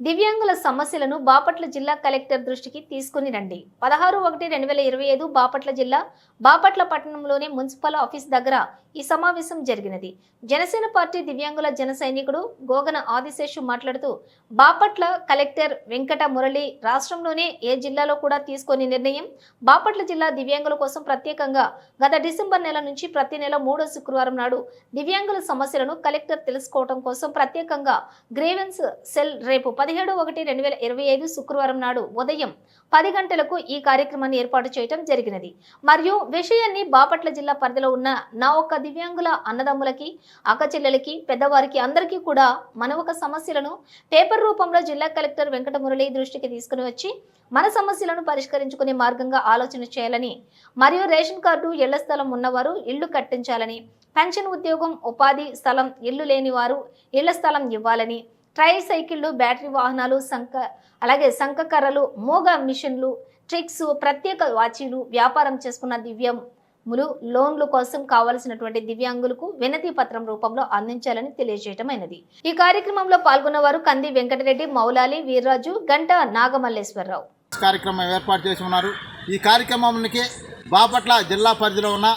దివ్యాంగుల సమస్యలను బాపట్ల జిల్లా కలెక్టర్ దృష్టికి తీసుకుని రండి. పదహారు ఒకటి రెండు వేల ఇరవై ఐదు బాపట్ల జిల్లా బాపట్ల పట్టణంలోని మున్సిపల్ ఆఫీస్ దగ్గర ఈ సమావేశం జరిగినది. జనసేన పార్టీ దివ్యాంగుల జన సైనికుడు గోగన ఆదిశేషు మాట్లాడుతూ బాపట్ల కలెక్టర్ వెంకట మురళి రాష్ట్రంలోనే ఏ జిల్లాలో కూడా తీసుకొని నిర్ణయం? బాపట్ల జిల్లా దివ్యాంగుల కోసం ప్రత్యేకంగా గత డిసెంబర్ నెల నుంచి ప్రతి నెల మూడో శుక్రవారం నాడు దివ్యాంగుల సమస్యలను కలెక్టర్ తెలుసుకోవడం కోసం ప్రత్యేకంగా గ్రేవెన్స్ సెల్ రేపు పదిహేడు ఒకటి రెండు వేల ఇరవై ఐదు శుక్రవారం నాడు ఉదయం పది గంటలకు ఈ కార్యక్రమాన్ని ఏర్పాటు చేయడం జరిగినది. మరియు విషయాన్ని బాపట్ల జిల్లా పరిధిలో ఉన్న నా ఒక్క దివ్యాంగుల అన్నదమ్ములకి అక్కచెల్లెలకి పెద్దవారికి అందరికీ కూడా మన ఒక సమస్యలను పేపర్ రూపంలో జిల్లా కలెక్టర్ వెంకట మురళి దృష్టికి తీసుకుని వచ్చి మన సమస్యలను పరిష్కరించుకునే మార్గంగా ఆలోచన చేయాలని మరియు రేషన్ కార్డు ఇళ్ళ స్థలం ఉన్నవారు ఇళ్ళు కట్టించాలని పెన్షన్ ఉద్యోగం ఉపాధి స్థలం ఇల్లు లేని వారు ఇళ్ళ స్థలం ఇవ్వాలని ట్రై సైకిళ్ళు బ్యాటరీ వాహనాలు సంక అలాగే సంక మోగ మిషన్లు ట్రిక్స్ ప్రత్యేక వాచీలు వ్యాపారం చేసుకున్న దివ్యములు లోన్లు కోసం కావలసినటువంటి దివ్యాంగులకు వినతి పత్రం రూపంలో అందించాలని తెలియజేయటమైనది. ఈ కార్యక్రమంలో పాల్గొన్న వారు కంది వెంకటరెడ్డి మౌలాలి వీర్రాజు గంట నాగమల్లేశ్వరరావు. కార్యక్రమం ఏర్పాటు చేసి ఉన్నారు. ఈ కార్యక్రమానికి బాపట్ల జిల్లా పరిధిలో ఉన్న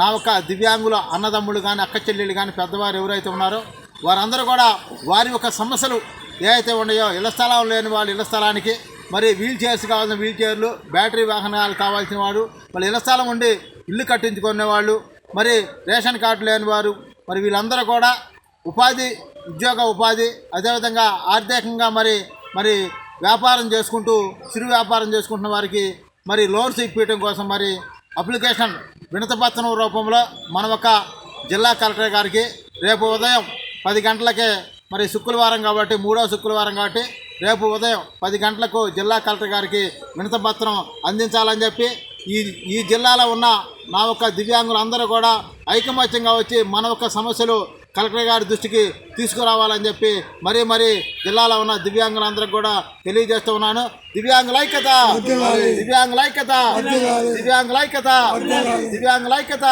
నా ఒక దివ్యాంగుల అన్నదమ్ములు కానీ అక్క చెల్లెళ్ళు కానీ పెద్దవారు ఎవరైతే ఉన్నారో వారందరూ కూడా వారి యొక్క సమస్యలు ఏవైతే ఉన్నాయో ఇళ్ళ స్థలం లేని వాళ్ళు ఇళ్ళ స్థలానికి మరి వీల్ చైర్స్ కావాల్సిన వీల్ చైర్లు బ్యాటరీ వాహనాలు కావాల్సిన వాడు వాళ్ళు ఇళ్ళ స్థలం ఉండి ఇల్లు కట్టించుకునే వాళ్ళు మరి రేషన్ కార్డు లేని వారు మరి వీళ్ళందరూ కూడా ఉపాధి ఉద్యోగ ఉపాధి అదేవిధంగా ఆర్థికంగా మరి మరి వ్యాపారం చేసుకుంటూ చిరు వ్యాపారం చేసుకుంటున్న వారికి మరి లోన్స్ ఇప్పించడం కోసం మరి అప్లికేషన్ వినతపత్రం రూపంలో మన ఒక జిల్లా కలెక్టర్ గారికి రేపు ఉదయం పది గంటలకే మరి శుక్రవారం కాబట్టి మూడో శుక్రవారం కాబట్టి రేపు ఉదయం పది గంటలకు జిల్లా కలెక్టర్ గారికి వినతపత్రం అందించాలని చెప్పి ఈ ఈ జిల్లాలో ఉన్న నా యొక్క దివ్యాంగులందరూ కూడా ఐకమత్యంగా వచ్చి మన యొక్క సమస్యలు కలెక్టర్ గారి దృష్టికి తీసుకురావాలని చెప్పి మరీ మరీ జిల్లాలో ఉన్న దివ్యాంగులందరికీ కూడా తెలియజేస్తూ ఉన్నాను. దివ్యాంగుల ఐక్యత! దివ్యాంగుల ఐక్యత!